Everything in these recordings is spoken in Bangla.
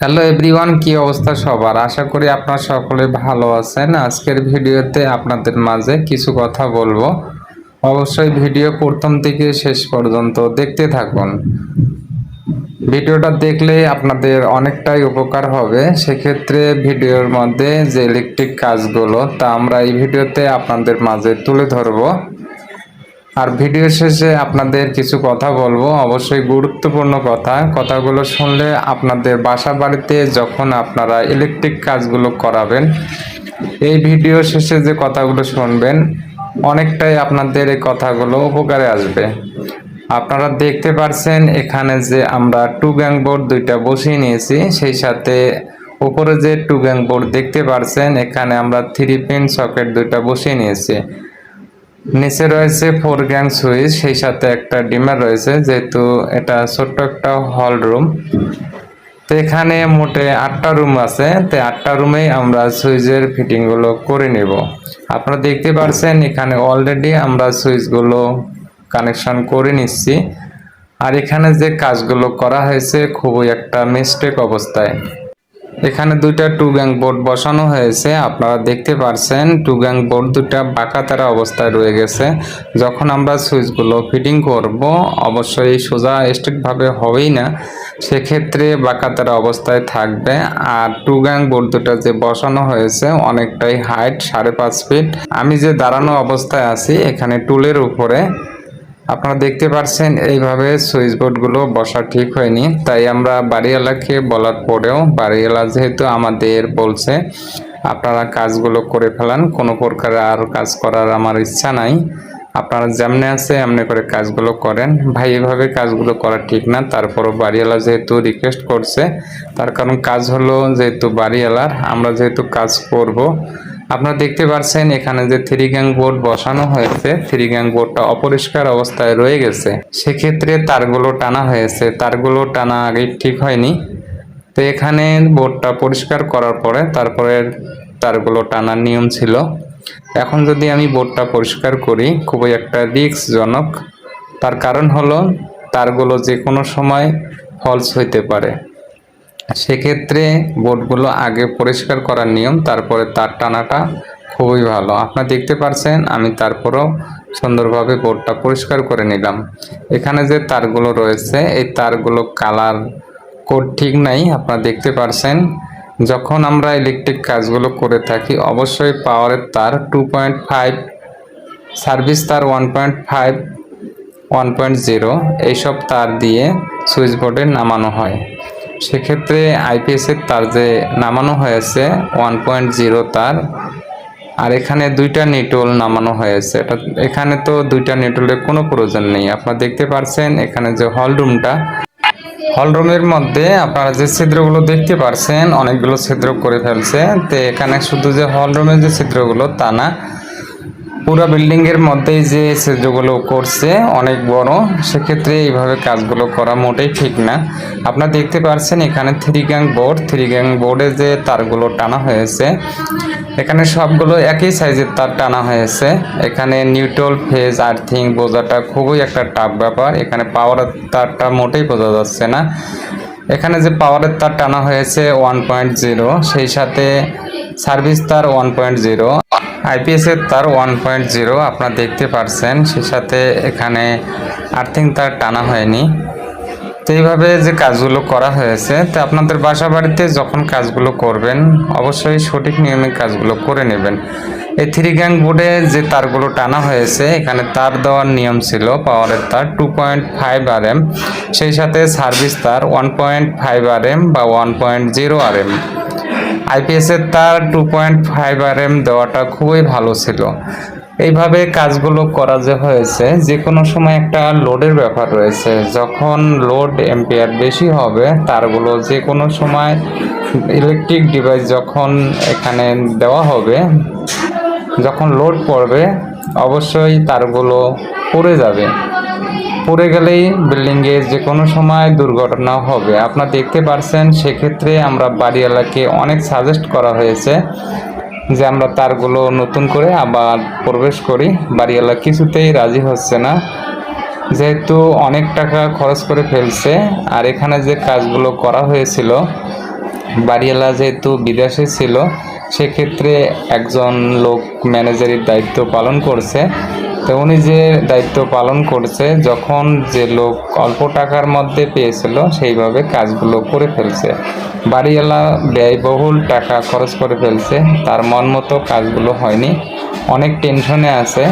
হ্যালো এভরিওয়ান কি অবস্থা সবার? আশা করি আপনারা সকলে ভালো আছেন। আজকের ভিডিওতে আপনাদের মাঝে কিছু কথা বলব। অবশ্যই ভিডিও প্রথম থেকে শেষ পর্যন্ত দেখতে থাকুন। ভিডিওটা দেখলে আপনাদের অনেকটাই উপকার হবে। সেক্ষেত্রে ভিডিওর মধ্যে যে ইলেকট্রিক কাজগুলো, তা আমরা এই ভিডিওতে আপনাদের মাঝে তুলে ধরবো। আর ভিডিও শেষে আপনাদের কিছু কথা বলব। অবশ্যই গুরুত্বপূর্ণ কথা। কথাগুলো শুনলে আপনাদের বাসা বাড়িতে যখন আপনারা ইলেকট্রিক কাজগুলো করাবেন, এই ভিডিও শেষে যে কথাগুলো শুনবেন, অনেকটাই আপনাদের এই কথাগুলো উপকারে আসবে। আপনারা দেখতে পারছেন এখানে যে আমরা টু গ্যাং বোর্ড দুইটা বসিয়ে নিয়েছি। সেই সাথে উপরে যে টু গ্যাং বোর্ড দেখতে পারছেন, এখানে আমরা থ্রি পিন সকেট দুইটা বসিয়ে নিয়েছি। নিচে রয়েছে ফোর গ্যাং সুইচ সেই সাথে একটা ডিমার রয়েছে, যেহেতু এটা ছোট্ট একটা হল রুম তো এখানে মোটে আটটা রুম আছে, তো আটটা রুমেই আমরা সুইচের ফিটিংগুলো করে নেব। আপনারা দেখতে পারছেন, এখানে অলরেডি আমরা সুইচগুলো কানেকশন করে নিচ্ছি। আর এখানে যে কাজগুলো করা হয়েছে, খুবই একটা মিস্টেক অবস্থায়। এখানে দুইটা টু গ্যাং বোর্ড বসানো হয়েছে। আপনারা দেখতে পারছেন, টু গ্যাং বোর্ড দুটা বাঁকাতারা অবস্থায় রয়ে গেছে। যখন আমরা সুইচগুলো ফিটিং করব, অবশ্যই সোজা স্ট্রিটভাবে হবেই না। সেক্ষেত্রে বাঁকাতারা অবস্থায় থাকবে। আর টু গ্যাং বোর্ড দুটা যে বসানো হয়েছে, অনেকটাই হাইট, সাড়ে পাঁচ ফিট। আমি যে দাঁড়ানো অবস্থায় আছি, এখানে টুলের উপরে আপনারা দেখতে পাচ্ছেন এইভাবে সুইচ বোর্ডগুলো বসা ঠিক হয়নি। তাই আমরা বাড়িওয়ালাকে বলার পরেও বাড়িওয়ালা যেহেতু আমাদের বলছে, আপনারা কাজগুলো করে ফেলান, কোনো প্রকার আর কাজ করার আমার ইচ্ছা নাই। আপনারা যেমনে আছে এমনি করে কাজগুলো করেন। ভাই, এভাবে কাজগুলো করা ঠিক না। তারপরও বাড়িওয়ালা যেহেতু রিকোয়েস্ট করছে, তার কারণ কাজ হলো যেহেতু বাড়িওয়ালার, আমরা যেহেতু কাজ করব আপনারা দেখতে পাচ্ছেন এখানে যে থ্রি গ্যাং বোর্ড বসানো হয়েছে থ্রি গ্যাং বোর্ডটা অপরিষ্কার অবস্থায় রয়ে গেছে। সেক্ষেত্রে তারগুলো টানা হয়েছে। তারগুলো টানা আগে ঠিক হয়নি। তো এখানে বোর্ডটা পরিষ্কার করার পরে তারপরে তারগুলো টানার নিয়ম ছিল। এখন যদি আমি বোর্ডটা পরিষ্কার করি, খুবই একটা রিস্কজনক তার কারণ হলো, তারগুলো যে কোনো সময় ফলস হইতে পারে। সেক্ষেত্রে বোর্ডগুলো আগে পরিষ্কার করার নিয়ম, তারপরে তার টানাটা খুবই ভালো। আপনারা দেখতে পাচ্ছেন আমি তারপরও সুন্দরভাবে বোর্ডটা পরিষ্কার করে নিলাম। এখানে যে তারগুলো রয়েছে, এই তারগুলো কালার কোড ঠিক নাই, আপনারা দেখতে পাচ্ছেন যখন আমরা ইলেকট্রিক কাজগুলো করে থাকি, অবশ্যই পাওয়ারের তার টু পয়েন্ট ফাইভ সার্ভিস তার one point five one point zero এইসব তার দিয়ে সুইচ বোর্ডে নামানো হয়। সেক্ষেত্রে আইপিএসের তার যে নামানো হয়েছে ওয়ান পয়েন্ট জিরো তার, আর এখানে দুইটা নিটোল নামানো হয়েছে। এটা, এখানে তো দুইটা নিটোলের কোনো প্রয়োজন নেই। আপনারা দেখতে পাচ্ছেন এখানে যে হল রুমটা হল রুমের মধ্যে আপনারা যে ছিদ্রগুলো দেখতে পারছেন, অনেকগুলো ছিদ্র করে ফেলছে। তো এখানে শুধু যে হল রুমের যে ছিদ্রগুলো, তা না পুরো বিল্ডিং এর মধ্যেই যে ছিদ্রগুলো করছে, অনেক বড়। সেক্ষেত্রে এইভাবে কাজগুলো করা মোটেই ঠিক না। আপনারা দেখতে পাচ্ছেন এখানে three gang board three gang বোর্ডে যে তারগুলো টানা হয়েছে, এখানে সবগুলো একই সাইজের তার টানা হয়েছে। এখানে নিউট্রল ফেজ আর্থিং বোঝাটা খুবই একটা টাফ ব্যাপার। এখানে পাওয়ার তারটা মোটেই বোঝা যাচ্ছে না। এখানে যে পাওয়ারের তার টানা হয়েছে ওয়ান পয়েন্ট জিরো সেই সাথে সার্ভিস তার ওয়ান পয়েন্ট জিরো আইপিএস এর তার ওয়ান পয়েন্ট জিরো আপনারা দেখতে পারছেন সেই সাথে এখানে আর্থিং তার টানা হয়নি। তো এইভাবে যে কাজগুলো করা হয়েছে, তো আপনাদের বাসা বাড়িতে যখন কাজগুলো করবেন, অবশ্যই সঠিক নিয়মে কাজগুলো করে নেবেন। এই থ্রি গ্যাং বোর্ডে যে তারগুলো টানা হয়েছে, এখানে তার দেওয়ার নিয়ম ছিল পাওয়ারের তার টু পয়েন্ট ফাইভ আর সেই সাথে সার্ভিস তার one point five R M বা one point zero R M আইপিএসের তার two point five R M দেওয়াটা খুবই ভালো ছিল। এইভাবে কাজগুলো করা যে হয়েছে যে কোনো সময় একটা লোডের ব্যাপার রয়েছে, যখন লোড এম্পিয়ার বেশি হবে, তারগুলো যে কোনো সময় ইলেকট্রিক ডিভাইস যখন এখানে দেওয়া হবে, যখন লোড পড়বে, অবশ্যই তারগুলো পড়ে যাবে। পড়ে গেলেই বিল্ডিংয়ে যে কোনো সময় দুর্ঘটনা হবে। আপনারা দেখতে পারছেন, সেক্ষেত্রে আমরা বাড়িওয়ালাকে অনেক সাজেস্ট করা হয়েছে যে আমরা তারগুলো নতুন করে আবার প্রবেশ করি। বাড়িওয়ালা কিছুতেই রাজি হচ্ছে না। যেহেতু অনেক টাকা খরচ করে ফেলছে আর এখানে যে কাজগুলো করা হয়েছিল, বাড়িওয়ালা যেহেতু বিদেশে ছিল, সেক্ষেত্রে একজন লোক ম্যানেজারের দায়িত্ব পালন করছে। তো উনি যে দায়িত্ব পালন করছে, যখন যে লোক অল্প টাকার মধ্যে পেয়েছিল, সেইভাবে কাজগুলো করে ফেলছে। বাড়িওয়ালা ব্যয়বহুল টাকা খরচ করে ফেলছে, তার মন মতো কাজগুলো হয়নি। অনেক টেনশনে আছে।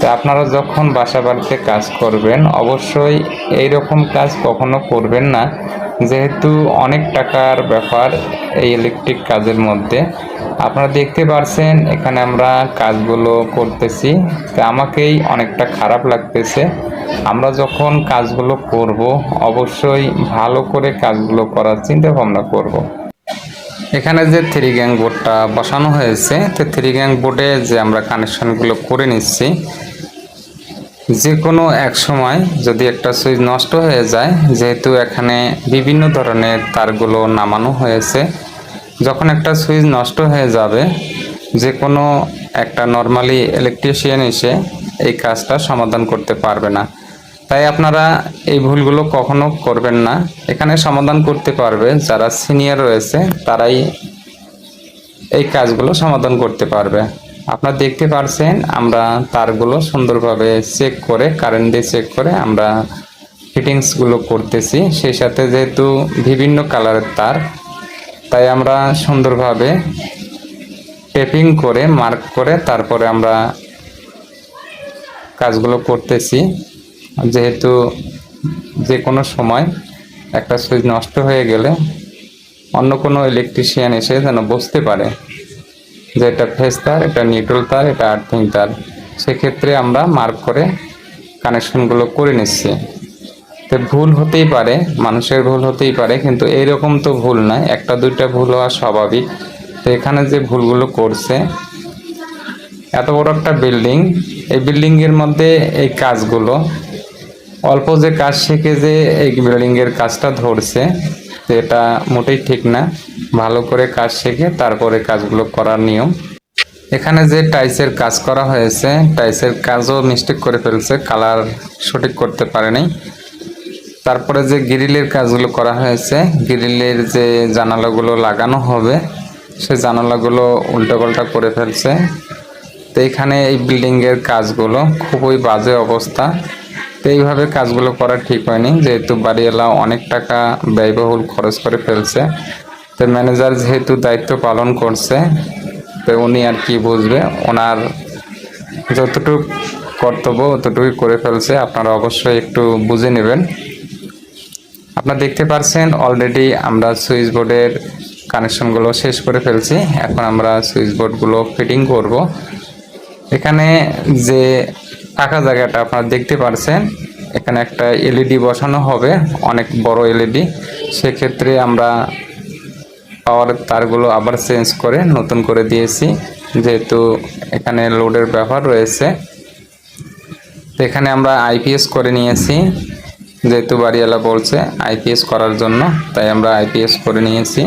তো আপনারা যখন বাসা বাড়িতে কাজ করবেন, অবশ্যই এই রকম কাজ কখনো করবেন না। যেহেতু অনেক টাকার ব্যাপার এই ইলেকট্রিক কাজের মধ্যে। আপনারা দেখতে পারছেন, এখানে আমরা কাজগুলো করতেছি তো আমাকেই অনেকটা খারাপ লাগতেছে আমরা যখন কাজগুলো করব, অবশ্যই ভালো করে কাজগুলো করার চিন্তা ভাবনা করব। এখানে যে থ্রি গ্যাং বোর্ডটা বসানো হয়েছে, তো থ্রি গ্যাং বোর্ডে যে আমরা কানেকশনগুলো করে নিচ্ছি যে কোনো এক সময় যদি একটা সুইচ নষ্ট হয়ে যায়, যেহেতু এখানে বিভিন্ন ধরনের তারগুলো নামানো হয়েছে যখন একটা সুইচ নষ্ট হয়ে যাবে যে কোনো একটা নর্মালি ইলেকট্রিশিয়ান এসে এই কাজটা সমাধান করতে পারবে না। তাই আপনারা এই ভুলগুলো কখনো করবেন না। এখানে সমাধান করতে পারবে, যারা সিনিয়র রয়েছে, তারাই এই কাজগুলো সমাধান করতে পারবে। আপনারা দেখতে পারছেন, আমরা তারগুলো সুন্দরভাবে চেক করে কারেন্ট দিয়ে চেক করে আমরা ফিটিংসগুলো করতেছি। সেই সাথে যেহেতু বিভিন্ন কালারের তার তাই আমরা সুন্দরভাবে টেপিং করে মার্ক করে তারপরে আমরা কাজগুলো করতেছি। যেহেতু যে কোনো সময় একটা সুইচ নষ্ট হয়ে গেলে অন্য কোনো ইলেকট্রিশিয়ান এসে যেন বুঝতে পারে যে এটা ফেস তার, এটা নিউট্রাল তার, এটা আর্থিং তার, সেক্ষেত্রে আমরা মার্ক করে কানেকশনগুলো করে নিচ্ছি। ভুল হতেই পারে, মানুষের ভুল হতেই পারে, কিন্তু এইরকম তো ভুল নয়, একটা দুইটা ভুল হওয়া স্বাভাবিক। তো এখানে যে ভুলগুলো করছে, এত বড় একটা বিল্ডিং, এই বিল্ডিংয়ের মধ্যে এই কাজগুলো, অল্প যে কাজ শিখে যে এই বিল্ডিংয়ের কাজটা ধরছে এটা মোটেই ঠিক না। ভালো করে কাজ শিখে তারপরে কাজগুলো করার নিয়ম। এখানে যে টাইসের কাজ করা হয়েছে টাইসের কাজও মিস্টেক করে ফেলছে কালার সঠিক করতে পারেনি। তারপরে যে গ্রিলের কাজগুলো করা হয়েছে, গ্রিলের যে জানালাগুলো লাগানো হবে, সে জানালাগুলো উল্টোপাল্টা করে ফেলছে। তো এখানে এই বিল্ডিংয়ের কাজগুলো খুবই বাজে অবস্থা। তো এইভাবে কাজগুলো করা ঠিক হয়নি, যেহেতু বাড়িওয়ালা অনেক টাকা ব্যয়বহুল খরচ করে ফেলছে। তো ম্যানেজার যেহেতু দায়িত্ব পালন করছে, তো উনি আর কি বুঝবে? ওনার যতটুকু কর্তব্য অতটুকুই করে ফেলছে। আপনারা অবশ্যই একটু বুঝে নেবেন। আপনারা দেখতে পাচ্ছেন অলরেডি আমরা সুইচ বোর্ডের কানেকশনগুলো শেষ করে ফেলছি। এখন আমরা সুইচ বোর্ডগুলো ফিটিং করব। এখানে যে ফাঁকা জায়গাটা আপনারা দেখতে পাচ্ছেন এখানে একটা এলইডি বসানো হবে, অনেক বড় এলইডি সেক্ষেত্রে আমরা পাওয়ার তারগুলো আবার চেঞ্জ করে নতুন করে দিয়েছি, যেহেতু এখানে লোডের ব্যাপার রয়েছে। এখানে আমরা আইপিএস করে নিয়েছি। যেহেতু বাড়িওয়ালা বলছে আইপিএস করার জন্য, তাই আমরা আইপিএস করে নিয়েছি।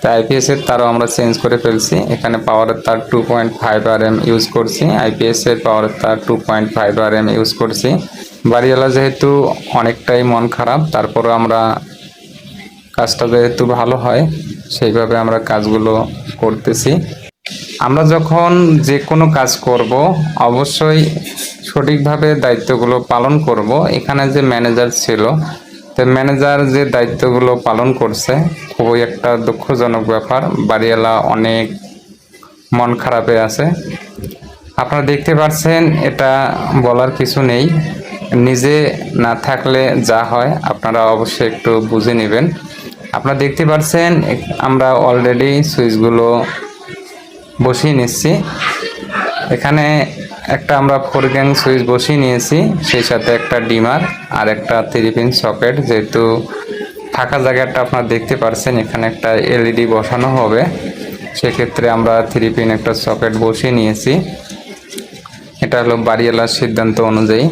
তাই আইপিএস এর তারও আমরা চেঞ্জ করে ফেলছি। এখানে পাওয়ারের তার two point five R M use করছি। আইপিএস এর পাওয়ারের তার two point five R M use করছি। বাড়িওয়ালা যেহেতু অনেকটাই মন খারাপ, তারপরও আমরা কাজটা যেহেতু ভালো হয়, সেইভাবে আমরা কাজগুলো করতেছি। আমরা যখন যে কোনো কাজ করব, অবশ্যই সঠিকভাবে দায়িত্বগুলো পালন করব। এখানে যে ম্যানেজার ছিল, তো ম্যানেজার যে দায়িত্বগুলো পালন করছে, খুবই একটা দুঃখজনক ব্যাপার। বাড়িওয়ালা অনেক মন খারাপে আছে। আপনারা দেখতে পাচ্ছেন, এটা বলার কিছু নেই। নিজে না থাকলে যা হয়, আপনারা অবশ্যই একটু বুঝে নেবেন। আপনারা দেখতে পাচ্ছেন, আমরা অলরেডি সুইচগুলো বসিয়ে নিচ্ছি। এখানে একটা আমরা ফোর গ্যাং সুইচ বসিয়ে নিয়েছি, সেই সাথে একটা ডিমার আর একটা থ্রি পিন সকেট যেহেতু ফাঁকা জায়গাটা আপনারা দেখতে পারছেন, এখানে একটা এলইডি বসানো হবে। সেক্ষেত্রে আমরা থ্রি পিন একটা সকেট বসিয়ে নিয়েছি। এটা হলো বাড়িওয়ালার সিদ্ধান্ত অনুযায়ী।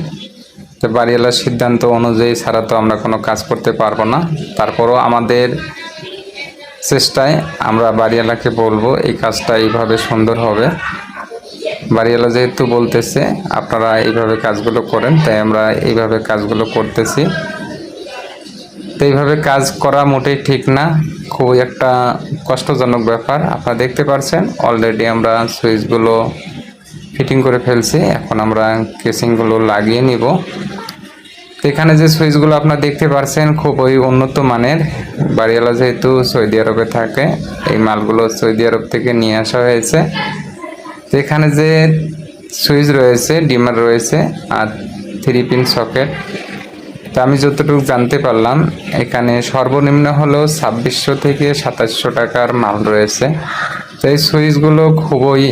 তো বাড়িওয়ালার সিদ্ধান্ত অনুযায়ী ছাড়া তো আমরা কোনো কাজ করতে পারব না। তারপরও আমাদের চেষ্টায় আমরা বাড়িওয়ালাকে বলব, এই কাজটা এইভাবে সুন্দর হবে। বাড়িওয়ালা যেহেতু বলতেছে, আপনারা এইভাবে কাজগুলো করেন, তাই আমরা এইভাবে কাজগুলো করতেছি। তো এইভাবে কাজ করা মোটেই ঠিক না, খুবই একটা কষ্টজনক ব্যাপার। আপনারা দেখতে পাচ্ছেন অলরেডি আমরা সুইচগুলো ফিটিং করে ফেলছি, এখন আমরা কেসিংগুলো লাগিয়ে নিব। এখানে যে সুইচগুলো আপনারা দেখতে পাচ্ছেন খুবই উন্নত মানের। বাড়িওয়ালা যেহেতু সৌদি আরবে থাকে, এই মালগুলো সৌদি আরব থেকে নিয়ে আসা হয়েছে। এখানে যে সুইচ রয়েছে, ডিমার রয়েছে আর থ্রি পিন সকেট। তা আমি যতটুকু জানতে পারলাম, এখানে সর্বনিম্ন হলো ছাব্বিশশো থেকে সাতাশশো টাকার মাল রয়েছে। তো এই সুইচগুলো খুবই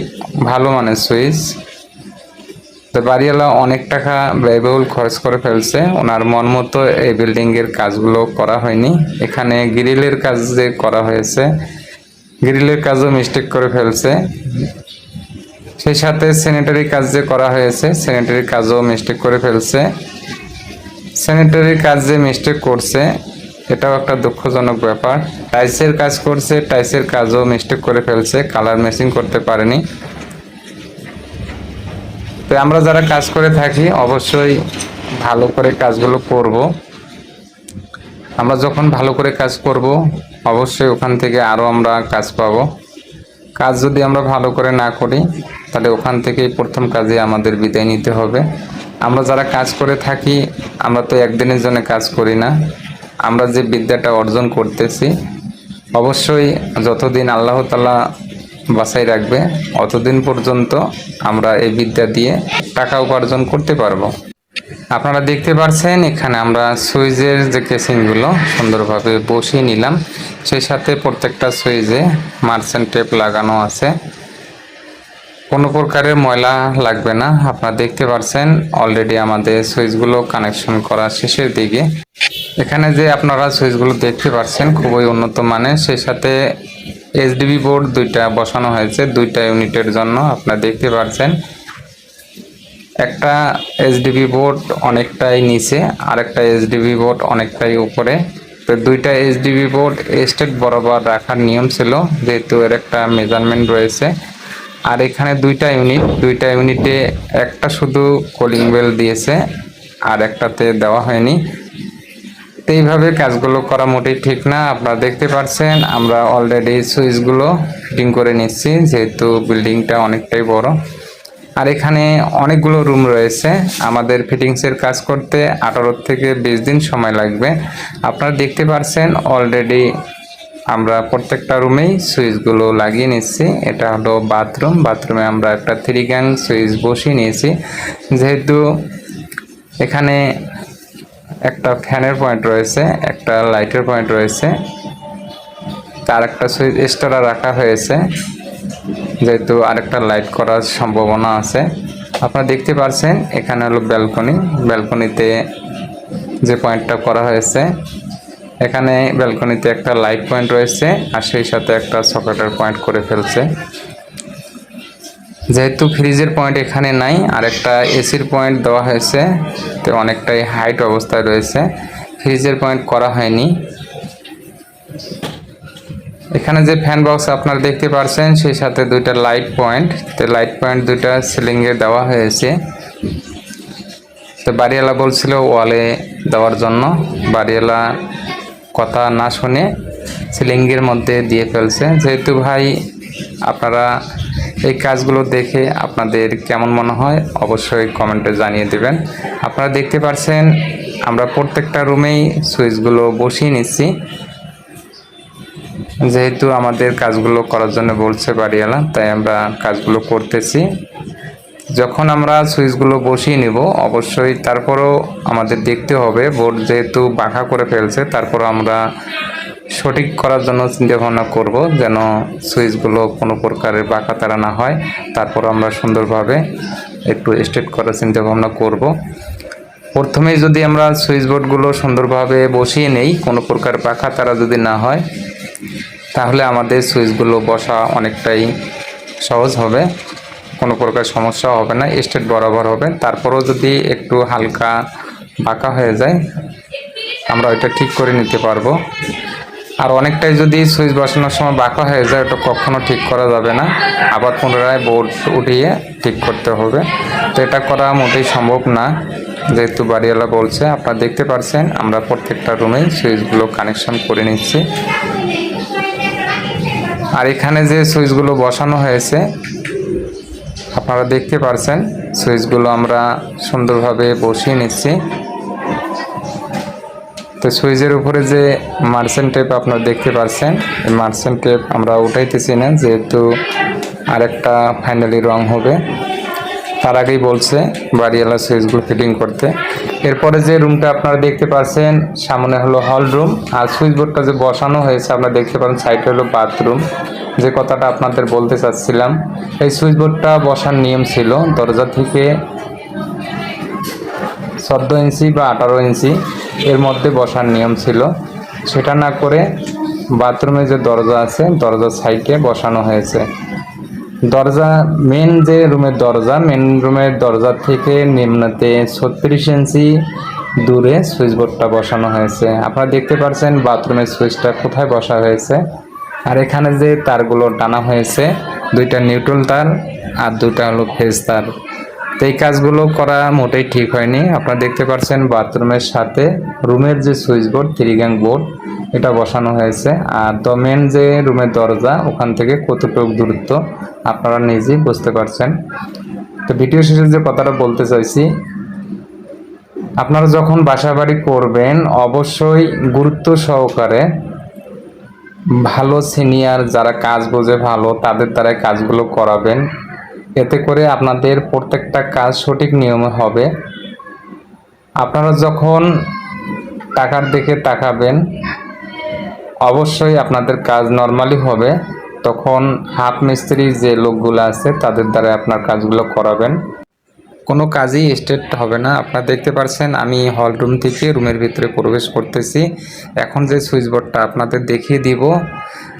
ভালো মানের সুইচ। তো বাড়িওয়ালা অনেক টাকা ব্যয়বহুল খরচ করে ফেলছে। ওনার মন মতো এই বিল্ডিংয়ের কাজগুলো করা হয়নি। এখানে গ্রিলের কাজ যে করা হয়েছে, গ্রিলের কাজও মিস্টেক করে ফেলছে। সেই সাথে স্যানিটারি কাজ যে করা হয়েছে স্যানিটারি কাজও মিস্টেক করে ফেলছে। স্যানিটারি কাজ যে মিস্টেক করছে, এটাও একটা দুঃখজনক ব্যাপার। টাইসের কাজ করছে টাইসের কাজও মিস্টেক করে ফেলছে কালার ম্যাচিং করতে পারেনি। তো আমরা যারা কাজ করে থাকি, অবশ্যই ভালো করে কাজগুলো করব। আমরা যখন ভালো করে কাজ করব, অবশ্যই ওখান থেকে আরও আমরা কাজ পাবো। কাজ যদি আমরা ভালো করে না করি, তাহলে ওখান থেকেই প্রথম কাজে আমাদের বিদায় নিতে হবে। আমরা যারা কাজ করে থাকি, আমরা তো একদিনের জন্য কাজ করি না। আমরা যে বিদ্যাটা অর্জন করতেছি, অবশ্যই যতদিন আল্লাহ তালা বাছাই রাখবে, অতদিন পর্যন্ত আমরা এই বিদ্যা দিয়ে টাকা উপার্জন করতে পারব। আপনারা দেখতে পাচ্ছেন এখানে আমরা সুইচের যে কেসিংগুলো সুন্দরভাবে বসিয়ে নিলাম। সেই সাথে প্রত্যেকটা সুইচে মার্সেন্ট টেপ লাগানো আছে। কোনো প্রকারের ময়লা লাগবে না। আপনারা দেখতে পাচ্ছেন অলরেডি আমাদের সুইচগুলো কানেকশন করা শেষের দিকে। এখানে যে আপনারা সুইচগুলো দেখতে পাচ্ছেন খুবই উন্নত মানের। সেই সাথে এইচডিবি বোর্ড দুইটা বসানো হয়েছে, দুইটা ইউনিটের জন্য। আপনারা দেখতে পাচ্ছেন একটা এইচডিবি বোর্ড অনেকটাই নিচে আর একটা এইচডিবি বোর্ড অনেকটাই উপরে। তো দুইটা এইচডিবি বোর্ড স্টেট বরাবর রাখার নিয়ম ছিল, যেহেতু এর একটা মেজারমেন্ট রয়েছে। আর এখানে দুইটা ইউনিট দুইটা ইউনিটে একটা শুধু কলিং বেল দিয়েছে, আর একটাতে দেওয়া হয়নি। তো এইভাবে কাজগুলো করা মোটেই ঠিক না, আপনারা দেখতে পাচ্ছেন আমরা অলরেডি সুইচগুলো ফিটিং করে নিচ্ছি, যেহেতু বিল্ডিংটা অনেকটাই বড়। আর এখানে অনেকগুলো রুম রয়েছে। আমাদের ফিটিংসের কাজ করতে আঠারো থেকে বিশ দিন সময় লাগবে। আপনারা দেখতে পারছেন অলরেডি আমরা প্রত্যেকটা রুমেই সুইচগুলো লাগিয়ে নিচ্ছি। এটা হলো বাথরুম বাথরুমে আমরা একটা থ্রি গ্যাং সুইচ বসিয়ে নিয়েছি। যেহেতু এখানে একটা ফ্যানের পয়েন্ট রয়েছে, একটা লাইটের পয়েন্ট রয়েছে, তার একটা সুইচ এক্সট্রা রাখা হয়েছে। যেহেতু আরেকটা লাইট করার সম্ভাবনা আছে, আপনারা দেখতে পাচ্ছেন এখানে হলো ব্যালকনি। ব্যালকনিতে যে পয়েন্টটা করা হয়েছে, এখানে ব্যালকনিতে একটা লাইট পয়েন্ট রয়েছে আর সেই সাথে একটা সকেটের পয়েন্ট করে ফেলছে। যেহেতু ফ্রিজের পয়েন্ট এখানে নাই আর একটা এসির পয়েন্ট দেওয়া হয়েছে, তো অনেকটাই হাইট অবস্থায় রয়েছে। ফ্রিজের পয়েন্ট করা হয়নি। এখানে যে ফ্যান বক্স আপনারা দেখতে পাচ্ছেন সেই সাথে দুইটা লাইট পয়েন্ট তো লাইট পয়েন্ট দুইটা সিলিংয়ে দেওয়া হয়েছে। তো বাড়িওয়ালা বলছিল ওয়ালে দেওয়ার জন্য। বাড়িওয়ালা কথা না শুনে সিলিংয়ের মধ্যে দিয়ে ফেলছে। যেহেতু ভাই, আপনারা এই কাজগুলো দেখে আপনাদের কেমন মনে হয়, অবশ্যই কমেন্টে জানিয়ে দেবেন। আপনারা দেখতে পাচ্ছেন আমরা প্রত্যেকটা রুমেই সুইচগুলো বসিয়ে নিচ্ছি। যেহেতু আমাদের কাজগুলো করার জন্য বলছে বাড়িওয়ালা, তাই আমরা কাজগুলো করতেছি। যখন আমরা সুইচগুলো বসিয়ে নিব, অবশ্যই তারপরও আমাদের দেখতে হবে। বোর্ড যেহেতু বাঁকা করে ফেলছে তারপর আমরা সঠিক করার জন্য চিন্তা ভাবনা করব যেন সুইচগুলো কোনো প্রকারের বাঁকা তারা না হয়। তারপর আমরা সুন্দরভাবে একটু স্ট্রেট করার চিন্তা ভাবনা করব। প্রথমেই যদি আমরা সুইচ বোর্ডগুলো সুন্দরভাবে বসিয়ে নেই, কোনো প্রকার পাখা তারা যদি না হয় তাহলে আমাদের সুইচগুলো বসা অনেকটাই সহজ হবে। কোনো প্রকার সমস্যা হবে না, স্টেট বরাবর হবে। তারপরেও যদি একটু হালকা বাঁকা হয়ে যায়, আমরা ওইটা ঠিক করে নিতে পারব। আর অনেকটাই যদি সুইচ বসানোর সময় বাঁকা হয়ে যায়, ওটা কখনো ঠিক করা যাবে না। আবার পুনরায় বোর্ড উঠিয়ে ঠিক করতে হবে। তো এটা করা মোটেই সম্ভব না। যেহেতু বাড়িওয়ালা বলছে, আপনারা দেখতে পারছেন, আমরা প্রত্যেকটা রুমেই সুইচগুলো কানেকশন করে নিচ্ছি। আর এখানে যে সুইচগুলো বসানো হয়েছে, আপনারা দেখতে পারছেন, সুইচগুলো আমরা সুন্দরভাবে বসিয়ে নিচ্ছি। তো সুইচের উপরে যে মার্সেন টেপ আপনারা দেখতে পারছেন, এই মার্সেন টেপ আমরা উঠাইতেছি না, যেহেতু আরেকটা ফাইনালি রং হবে। তার আগেই বলছে বাড়িওয়ালা সুইচগুলো ফিটিং করতে। এরপরে যে রুমটা আপনারা দেখতে পাচ্ছেন, সামনে হলো হল রুম আর সুইচ বোর্ডটা যে বসানো হয়েছে, আপনারা দেখতে পাচ্ছেন সাইডে হলো বাথরুম যে কথাটা আপনাদের বলতে চাচ্ছিলাম, এই সুইচ বোর্ডটা বসার নিয়ম ছিল, দরজা থেকে চোদ্দ ইঞ্চি বা আঠারো ইঞ্চি এর মধ্যে বসার নিয়ম ছিল। সেটা না করে বাথরুমে যে দরজা আছে, দরজার সাইডে বসানো হয়েছে। দরজা মেন যে রুমের দরজা মেন রুমের দরজা থেকে নিম্নতে ছত্রিশ ইঞ্চি দূরে সুইচ বোর্ডটা বসানো হয়েছে। আপনারা দেখতে পাচ্ছেন বাথরুমের সুইচটা কোথায় বসা হয়েছে। আর এখানে যে তারগুলো টানা হয়েছে, দুইটা নিউট্রাল তার আর দুটা হলো ফেজ তার। তো এই কাজগুলো করা মোটেই ঠিক হয়নি। আপনারা দেখতে পাচ্ছেন বাথরুমের সাথে রুমের যে সুইচ বোর্ড থ্রিগ্যাং বোর্ড এটা বসানো হয়েছে। আর তো মেন যে রুমের দরজা, ওখান থেকে কতটুকু দূরত্ব আপনারা নিজেই বুঝতে পারছেন। তো ভিডিও শেষে যে কথাটা বলতে চাইছি, আপনারা যখন বাসা বাড়ি করবেন, অবশ্যই গুরুত্ব সহকারে ভালো সিনিয়র যারা কাজ বোঝে ভালো, তাদের দ্বারা কাজগুলো করাবেন। এতে করে আপনাদের প্রত্যেকটা কাজ সঠিক নিয়মে হবে। আপনারা যখন টাকার দিকে তাকাবেন, অবশ্যই আপনাদের কাজ নর্মালি হবে। তখন হাফ মিস্ত্রি যে লোকগুলো আছে, তাদের দ্বারা আপনার কাজগুলো করাবেন। কোনো কাজই স্টেট হবে না। আপনারা দেখতে পাচ্ছেন আমি হল রুম থেকে রুমের ভিতরে প্রবেশ করতেছি। এখন যে সুইচ বোর্ডটা আপনাদের দেখিয়ে দিব।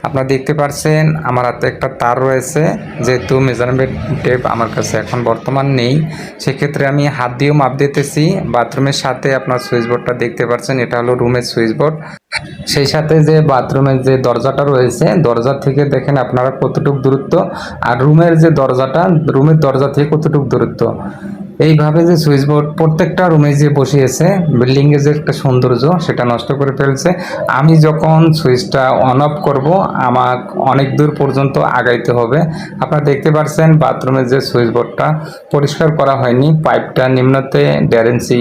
আপনারা দেখতে পাচ্ছেন আমার হাতে একটা তার রয়েছে। যেহেতু মেজারমেন্ট টেপ আমার কাছে এখন বর্তমান নেই, সেক্ষেত্রে আমি হাত দিয়েও মাপ দিতেছি। বাথরুমের সাথে আপনার সুইচ বোর্ডটা দেখতে পাচ্ছেন এটা হলো রুমের সুইচ বোর্ড সেই সাথে যে বাথরুমের যে দরজাটা রয়েছে, দরজা থেকে দেখেন আপনারা কতটুকু দূরত্ব। আর রুমের যে দরজাটা, রুমের দরজা থেকে কতটুকু দূরত্ব। এইভাবে যে সুইচ বোর্ড, প্রত্যেকটা রুমে যে বসিয়েছে বিল্ডিং এর যে একটা সৌন্দর্য, সেটা নষ্ট করে ফেলছে। আমি যখন সুইচটা অন অফ করব আমার অনেক দূর পর্যন্ত আগাইতে হবে। আপনারা দেখতে পাচ্ছেন বাথরুমের যে সুইচ বোর্ডটা পরিষ্কার করা হয়নি। পাইপটা নিম্নতে ইঞ্চি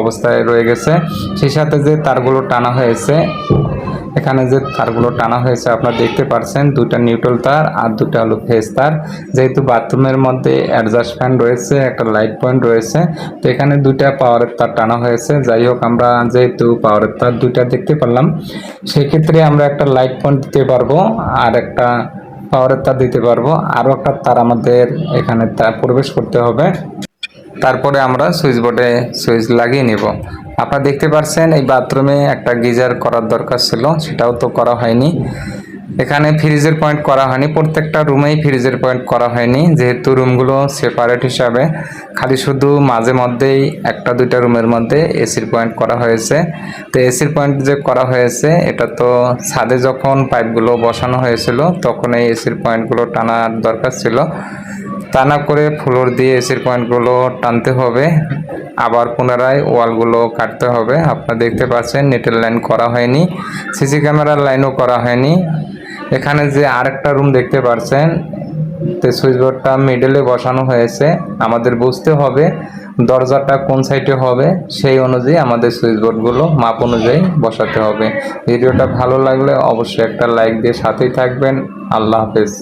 অবস্থায় রয়ে গেছে। সেই সাথে যে তারগুলো টানা হয়েছে, এখানে যে তারগুলো টানা হয়েছে, আপনারা দেখতে পাচ্ছেন দুটা নিউট্রাল তার আর দুটা হলো ফেস তার। যেহেতু বাথরুমের মধ্যে অ্যাডজাস্ট ফ্যান রয়েছে, একটা লাইট পয়েন্ট রয়েছে, তো এখানে দুইটা পাওয়ারের তার টানা হয়েছে। যাই হোক, আমরা যেহেতু পাওয়ারের তার দুইটা দেখতে পারলাম, সেক্ষেত্রে আমরা একটা লাইট পয়েন্ট দিতে পারব আর একটা পাওয়ারের তার দিতে পারব। আরও একটা তার আমাদের এখানে তার প্রবেশ করতে হবে। তারপরে আমরা সুইচ বোর্ডে সুইচ লাগিয়ে নিব। আপনারা দেখতে পাচ্ছেন এই বাথরুমে একটা গিজার করার দরকার ছিল, সেটাও তো করা হয়নি। এখানে ফ্রিজের পয়েন্ট করা হয়নি, প্রত্যেকটা রুমেই ফ্রিজের পয়েন্ট করা হয়নি, যেহেতু রুমগুলো সেপারেট হিসাবে। খালি শুধু মাঝে মধ্যেই একটা দুইটা রুমের মধ্যে এসির পয়েন্ট করা হয়েছে। তো এসির পয়েন্ট যে করা হয়েছে, এটা তো ছাদে যখন পাইপগুলো বসানো হয়েছিল, তখন এই এসির পয়েন্টগুলো টানার দরকার ছিল। তা না করে ফ্লোর দিয়ে এসির পয়েন্টগুলো টানতে হবে। আবার পুনরায় ওয়ালগুলো কাটতে হবে। আপনারা দেখতে পাচ্ছেন নেটের লাইন করা হয়নি, সিসি ক্যামেরার লাইনও করা হয়নি। এখানে যে আরেকটা রুম দেখতে পাচ্ছেন, তো সুইচ বোর্ডটা মিডলে বসানো হয়েছে। আমাদের বুঝতে হবে দরজাটা কোন সাইডে হবে, সেই অনুযায়ী আমাদের সুইচ বোর্ডগুলো মাপ অনুযায়ী বসাতে হবে। ভিডিওটা ভালো লাগলে অবশ্যই একটা লাইক দিয়ে সাথেই থাকবেন। আল্লাহ হাফেজ।